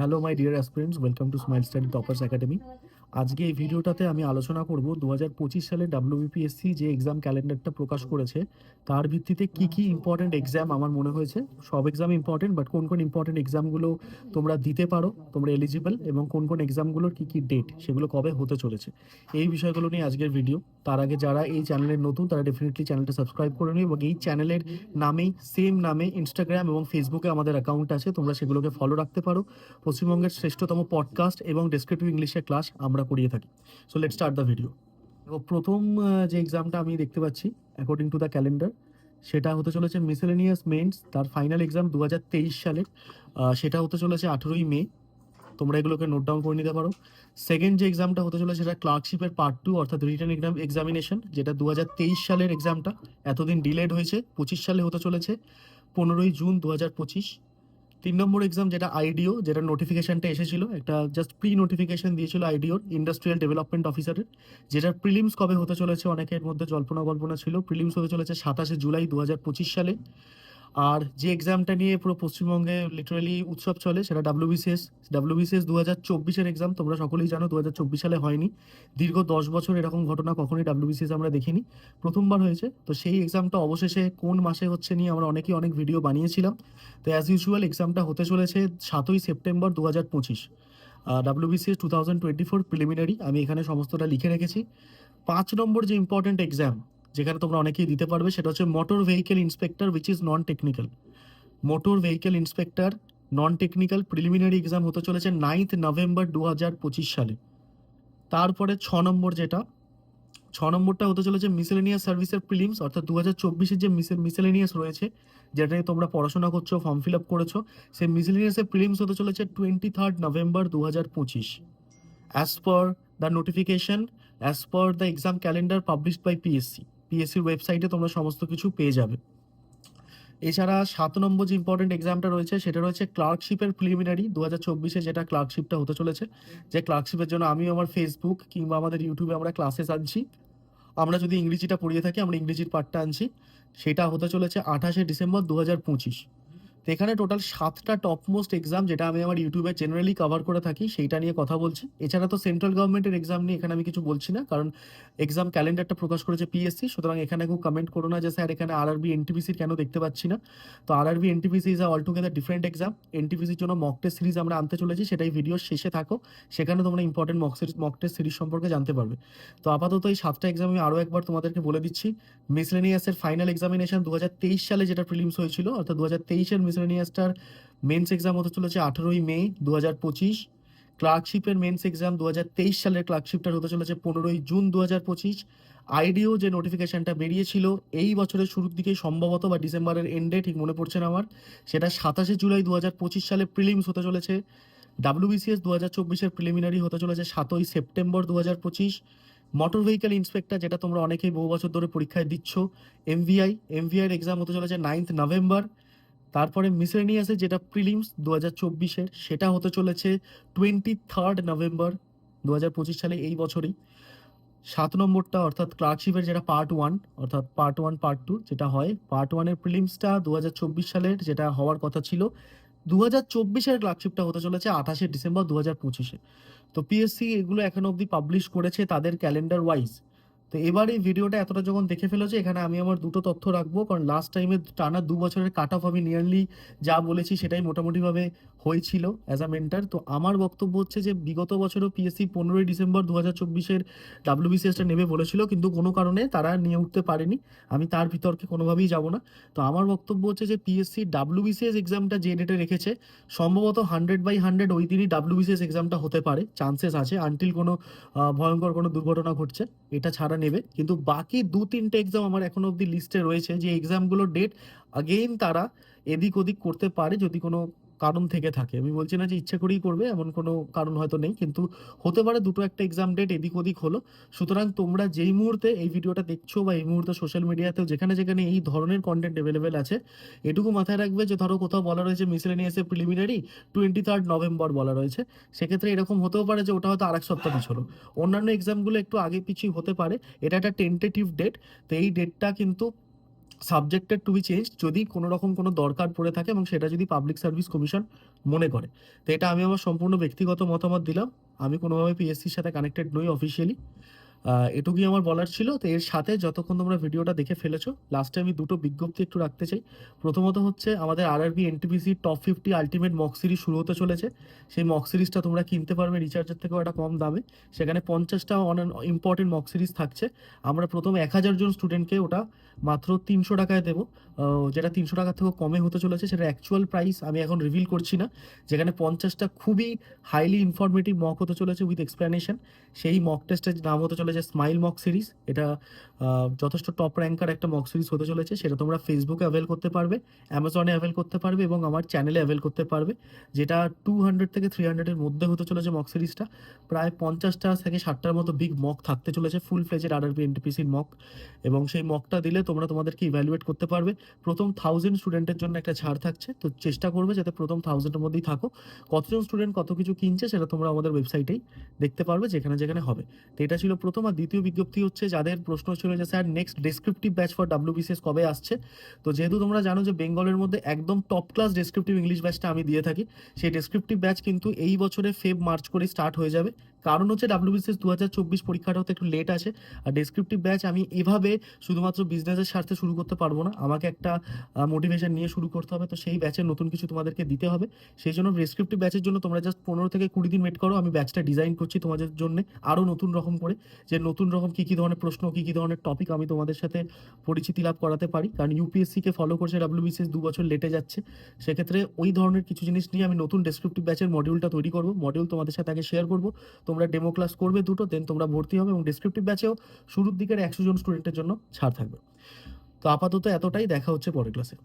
Hello, my dear aspirants. Welcome to Smile Study Toppers Academy. আজকে এই ভিডিওটাতে আমি আলোচনা করব দু হাজার পঁচিশ সালে ডাব্লিউবিপিএসসি যে এক্সাম ক্যালেন্ডারটা প্রকাশ করেছে, তার ভিত্তিতে কি কি ইম্পর্টেন্ট এক্সাম আমার মনে হয়েছে। সব এক্সাম ইম্পর্টেন্ট বাট কোন কোন ইম্পর্টেন্ট এক্সামগুলো তোমরা দিতে পারো, তোমরা এলিজিবল এবং কোন কোন এক্সামগুলোর কি কি ডেট সেগুলো কবে হতে চলেছে। এই বিষয়গুলো নিয়ে আজকের ভিডিও তার আগে যারা এই চ্যানেলের নতুন, তারা ডেফিনেটলি চ্যানেলটা সাবস্ক্রাইব করে নিও, এবং এই চ্যানেলের নামেই সেম নামে ইনস্টাগ্রাম এবং ফেসবুকে আমাদের অ্যাকাউন্ট আছে, তোমরা সেগুলোকে ফলো রাখতে পারো। পশ্চিমবঙ্গের শ্রেষ্ঠতম পডকাস্ট এবং ডেসক্রিপটিভ ইংলিশের ক্লাস আমরা করিয়ে থাকি। So let start the video প্রথম যে এক্সামটা আমি দেখতে পাচ্ছি অ্যাকর্ডিং টু দ্য ক্যালেন্ডার সেটা হতে চলেছে মিসেলেনিয়াস মেন্স তার ফাইনাল এক্সাম দু হাজার তেইশ সালের সেটা হতে চলেছে আঠেরোই মে। তোমরা এগুলোকে নোট ডাউন করে নিতে পারো। সেকেন্ড যে এক্সামটা হতে চলেছে, সেটা ক্লার্কশিপের পার্ট টু অর্থাৎ রিটার্ন এক্সাম এক্সামিনেশন যেটা দু হাজার তেইশ সালের এক্সামটা এতদিন ডিলেড হয়েছে, পঁচিশ সালে হতে চলেছে, পনেরোই জুন দু হাজার পঁচিশ। তিন নম্বর এক্সাম যেটা আইডিও যেটা নোটিফিকেশনটা এসেছিল, একটা জাস্ট প্রি নোটিফিকেশন দিয়েছিল আইডিওর ইন্ডাস্ট্রিয়াল ডেভেলপমেন্ট অফিসারের যেটার প্রিলিমস কবে হতে চলেছে, অনেকের মধ্যে জল্পনা কল্পনা ছিল। প্রিলিমস হতে চলেছে সাতাশে জুলাই দু হাজার পঁচিশ সালে। আর যে এক্সামটা নিয়ে পুরো পশ্চিমবঙ্গে লিটারালি উৎসব চলে, সেটা ডাব্লিউবিসিএস ডাব্লিউবিসিএস দু হাজার চব্বিশের এক্সাম তোমরা সকলেই জানো দু হাজার চব্বিশ সালে হয়নি। দীর্ঘ দশ বছর এরকম ঘটনা কখনোই ডাব্লিউবিসিএস আমরা দেখিনি। প্রথমবার হয়েছে, তো সেই এক্সামটা অবশেষে কোন মাসে হচ্ছে নিয়ে আমরা অনেকেই অনেক ভিডিও বানিয়েছিলাম। তো অ্যাজ ইউজুয়াল এক্সামটা হতে চলেছে সাতই সেপ্টেম্বর দু হাজার পঁচিশ WBCS two thousand twenty four preliminary আমি এখানে সমস্তটা লিখে রেখেছি। পাঁচ নম্বর যে ইম্পর্টেন্ট এক্সাম যেখানে তোমরা অনেকেই দিতে পারবে, সেটা হচ্ছে motor vehicle inspector which is non technical motor vehicle inspector non technical preliminary exam হতে চলেছে নাইন্থ নভেম্বর দু হাজার পঁচিশ সালে। তারপরে ছ নম্বর যেটা, ছ নম্বরটা হতে চলেছে মিসেলেনিয়াস সার্ভিসের প্রিলিমস অর্থাৎ দু হাজার চব্বিশের যে মিসেলেনিয়াস রয়েছে, যেটা নিয়ে তোমরা পড়াশোনা করছ ফর্ম ফিল আপ করেছ, সেই মিসেলেনিয়াসের প্রিলিমস হতে চলেছে টোয়েন্টি থার্ড নভেম্বর দু হাজার পঁচিশ as per the notification as per the exam calendar published by PSC পিএসসির ওয়েবসাইটে তোমরা সমস্ত কিছু পেয়ে যাবে। এছাড়া সাত নম্বর যে ইম্পর্টেন্ট এক্সামটা রয়েছে, সেটা রয়েছে ক্লার্কশিপের প্রিলিমিনারি দু হাজার চব্বিশে যেটা ক্লার্কশিপটা হতে চলেছে, যে ক্লার্কশিপের জন্য আমি আমার ফেসবুক কিংবা আমাদের ইউটিউবে আমরা ক্লাসেস আনছি। আমরা যদি ইংরেজিটা পড়িয়ে থাকি, আমরা ইংরেজির পার্টটা আনছি। সেটা হতে চলেছে আঠাশে ডিসেম্বর দু হাজার পঁচিশ। তো এখানে টোটাল সাতটা টপ মোস্ট এক্সাম যেটা আমি আমার ইউটিউবে জেনারেলি কভার করে থাকি, সেইটা নিয়ে কথা বলছি। এছাড়া তো সেন্ট্রাল গভর্নমেন্টের এক্সাম নিয়ে এখানে আমি কিছু বলছি না, কারণ এক্সাম ক্যালেন্ডারটা প্রকাশ করেছে পিএসসি সুতরাং এখানে কেউ কমেন্ট করো না যে, স্যার, এখানে আরআরবি এনটিপিসির কেন দেখতে পাচ্ছি না? তো RRB NTPC is all together different exam এনটিপিসির জন্য মক টেস্ট সিরিজ আমরা আনতে চলেছি, সেটাই ভিডিওর শেষে থাকো। সেখানে তোমরা important mock series mock test series সম্পর্কে জানতে পারবে। তো আপাতত এই সাতটা এক্সাম আমি আরও একবার তোমাদেরকে বলে দিচ্ছি। মিসলেনিয়াসের ফাইনাল এক্সামিনেশন দু হাজার তেইশ সালে যেটা প্রিলিমস হয়েছিল, অর্থাৎ দু হাজার তেইশের মিসলেনিয়াসটার মেন্স এক্সাম হতে চলেছে আঠেরোই মে দু হাজার পঁচিশ। ক্লার্কশিপের মেন্স এক্সাম দু হাজার তেইশ সালের ক্লার্কশিপটার হতে চলেছে পনেরোই জুন দু হাজার পঁচিশ আইডিও যে নোটিফিকেশনটা বেরিয়েছিল, এই বছরের শুরুর দিকে সম্ভবত বা ডিসেম্বরের এন্ডে ঠিক মনে পড়ছে না আমার, সেটা সাতাশে জুলাই দু হাজার পঁচিশ সালে প্রিলিমস হতে চলেছে। ডাব্লিউবিসিএস দু হাজার চব্বিশের প্রিলিমিনারি হতে চলেছে সাতই সেপ্টেম্বর দু হাজার পঁচিশ। মোটর ভেহিকেল ইন্সপেক্টর যেটা তোমরা অনেকেই বহু বছর ধরে পরীক্ষায় দিচ্ছ এমভিআই এমভিআইয়ের এক্সাম হতে চলেছে নাইন্থ নভেম্বর তারপরে মিসেলেনিয়াসে যেটা প্রিলিমস দু হাজার চব্বিশের, সেটা হতে চলেছে টোয়েন্টি থার্ড নভেম্বর দু হাজার পঁচিশ সালে এই বছরই। সাত নম্বরটা অর্থাৎ ক্লার্কশিপের যেটা পার্ট ওয়ান অর্থাৎ পার্ট ওয়ান পার্ট টু যেটা হয় পার্ট ওয়ানের প্রিলিমসটা দু হাজার চব্বিশ সালের যেটা হওয়ার কথা ছিল দু হাজার চব্বিশের ক্লার্কশিপটা হতে চলেছে আঠাশে ডিসেম্বর দু হাজার পঁচিশে। তো পিএসসি এগুলো এখনও অবধি পাবলিশ করেছে তাদের ক্যালেন্ডার ওয়াইজ তো এবার এই ভিডিওটা এতটা যখন দেখে ফেলেছে এখানে আমি আমার দুটো তথ্য রাখব, কারণ লাস্ট টাইমে টানা দু বছরের কাট অফ আমি নিয়ারলি যা বলেছি সেটাই মোটামুটিভাবে হয়েছিল অ্যাজ আ মেন্টার তো আমার বক্তব্য হচ্ছে যে, বিগত বছরও পিএসসি পনেরোই ডিসেম্বর দু হাজার চব্বিশের ডাব্লিউবিসিএসটা নেবে বলেছিল, কিন্তু কোনো কারণে তারা নিয়ে উঠতে পারেনি। আমি তার বিতর্কে কোনোভাবেই যাব না। তো আমার বক্তব্য হচ্ছে যে পিএসসি ডাব্লিউবিসিএস এক্সামটা যে ডেটে রেখেছে, সম্ভবত হান্ড্রেড বাই হান্ড্রেড ওই দিনই ডাব্লিউবিসিএস এক্সামটা হতে পারে। চান্সেস আছে আনটিল কোনো ভয়ঙ্কর কোনো দুর্ঘটনা ঘটছে, এটা ছাড়া নেবে। কিন্তু বাকি দু তিনটে এক্সাম আমার এখনও অবধি লিস্টে রয়েছে যে এক্সামগুলোর ডেট আগেইন তারা এদিক ওদিক করতে পারে, যদি কোনো কারণ থেকে থাকে। আমি বলছি না যে ইচ্ছে করেই করবে, এমন কোনো কারণ হয়তো নেই, কিন্তু হতে পারে দুটো একটা এক্সাম ডেট এদিক ওদিক হলো। সুতরাং তোমরা যেই মুহূর্তে এই ভিডিওটা দেখছ বা এই মুহূর্তে সোশ্যাল মিডিয়াতেও যেখানে যেখানে এই ধরনের কন্টেন্ট অ্যাভেলেবেল আছে, এটুকু মাথায় রাখবে যে ধরো কোথাও বলা রয়েছে মিসেলেনিয়াসে প্রিলিমিনারি টোয়েন্টি থার্ড নভেম্বর বলা রয়েছে। সেক্ষেত্রে এরকম হতেও পারে যে ওটা হয়তো আরেক সপ্তাহ পিছলো। অন্যান্য এক্সামগুলো একটু আগে পিছিয়ে হতে পারে। এটা একটা টেন্টেটিভ ডেট তো এই ডেটটা কিন্তু সাবজেক্টেড টু বি চেঞ্জ যদি কোনো রকম কোনো দরকার পড়ে থাকে এবং সেটা যদি পাবলিক সার্ভিস কমিশন মনে করে। তো এটা আমি আমার সম্পূর্ণ ব্যক্তিগত মতামত দিলাম। আমি কোনোভাবে পিএসসির সাথে কানেক্টেড নই অফিসিয়ালি এটুকুই আমার বলার ছিল। তো এর সাথে যতক্ষণ তোমরা ভিডিওটা দেখে ফেলেছো লাস্টে আমি দুটো বিজ্ঞপ্তি একটু রাখতে চাই। প্রথমত হচ্ছে, আমাদের RRB NTPC top fifty ultimate mock series শুরু হতে চলেছে। সেই মক সিরিজটা তোমরা কিনতে পারবে রিচার্জের থেকেও একটা কম দামে। সেখানে পঞ্চাশটা ইম্পর্টেন্ট মক সিরিজ থাকছে। আমরা প্রথম এক হাজার জন স্টুডেন্টকে ওটা মাত্র তিনশো টাকায় দেবো। যেটা তিনশো টাকার থেকেও কমে হতে চলেছে, সেটা অ্যাকচুয়াল প্রাইস আমি এখন রিভিল করছি না। যেখানে পঞ্চাশটা খুবই হাইলি ইনফরমেটিভ মক হতে চলেছে উইথ এক্সপ্লেনেশন সেই মক টেস্টের নাম হতে চলেছে স্মাইল মক সিরিজ এটা যথেষ্ট টপ র্যাঙ্কার একটা মক সিরিজ হতে চলেছে, সেটা তোমরা ফেসবুকে অ্যাভেল করতে পারবে অ্যামাজনে অ্যাভেল করতে পারবে এবং আমার চ্যানেলে অ্যাভেল করতে পারবে, যেটা টু হান্ড্রেড থেকে থ্রি হান্ড্রেডের মধ্যে হতে চলেছে মক সিরিজটা প্রায় পঞ্চাশটা থেকে ষাটটার মতো বিগ মক থাকতে চলেছে ফুল ফ্লেজের আরআরবি এনটিপিসির মক এবং সেই মকটা দিলে তোমরা তোমাদেরকে ইভ্যালুয়েট করতে পারবে। প্রথম থাউজেন্ড স্টুডেন্টের জন্য একটা ছাড় থাকছে, তো চেষ্টা করবে যাতে প্রথম থাউজেন্ডের মধ্যেই থাকো। কতজন স্টুডেন্ট কত কিছু কিনছে সেটা তোমরা আমাদের ওয়েবসাইটেই দেখতে পারবে, যেখানে যেখানে হবে। তো এটা ছিল প্রথম আর দ্বিতীয় বিজ্ঞপ্তি হচ্ছে, যাদের প্রশ্ন ছিল যে, sir next descriptive batch for WBCS কবে আসছে? তো যেহেতু তোমরা জানো যে, বেঙ্গলের মধ্যে একদম টপ ক্লাস ডেসক্রিপটিভ ইংলিশ ব্যাচটা আমি দিয়ে থাকি, সেই ডেসক্রিপটিভ ব্যাচ কিন্তু এই বছরে ফেব মার্চ করে স্টার্ট হয়ে যাবে। কারণ হচ্ছে ডাব্লিউবিসিএস দু হাজার চব্বিশ পরীক্ষাটা হতে একটু লেট আছে, আর ডেসক্রিপটিভ ব্যাচ আমি এভাবে শুধুমাত্র বিজনেসের স্বার্থে শুরু করতে পারব না। আমাকে একটা মোটিভেশন নিয়ে শুরু করতে হবে, তো সেই ব্যাচের নতুন কিছু তোমাদেরকে দিতে হবে। সেই জন্য ডেসক্রিপটিভ ব্যাচের জন্য তোমরা জাস্ট পনেরো থেকে কুড়ি দিন ওয়েট করো, আমি ব্যাচটা ডিজাইন করছি তোমাদের জন্য আরও নতুন রকম করে। যে নতুন রকম কী কী ধরনের প্রশ্ন, কী কী ধরনের টপিক আমি তোমাদের সাথে পরিচিতি লাভ করাতে পারি। কারণ ইউপিএসসিকে ফলো করছে ডাব্লিউবিসিএস দু বছর লেটে যাচ্ছে। সেক্ষেত্রে ওই ধরনের কিছু জিনিস নিয়ে আমি নতুন ডেসক্রিপটিভ ব্যাচের মডিউলটা তৈরি করব। মডিউল তোমাদের সাথে আগে শেয়ার করব। তোমরা ডেমো ক্লাস করবে দুটো দেন তোমরা ভর্তি হবে এবং ডেসক্রিপটিভ ব্যাচেও শুরুর দিকের একশো জন স্টুডেন্টের জন্য ছাড় থাকবে। তো আপাতত এতটাই, দেখা হচ্ছে পরের ক্লাসে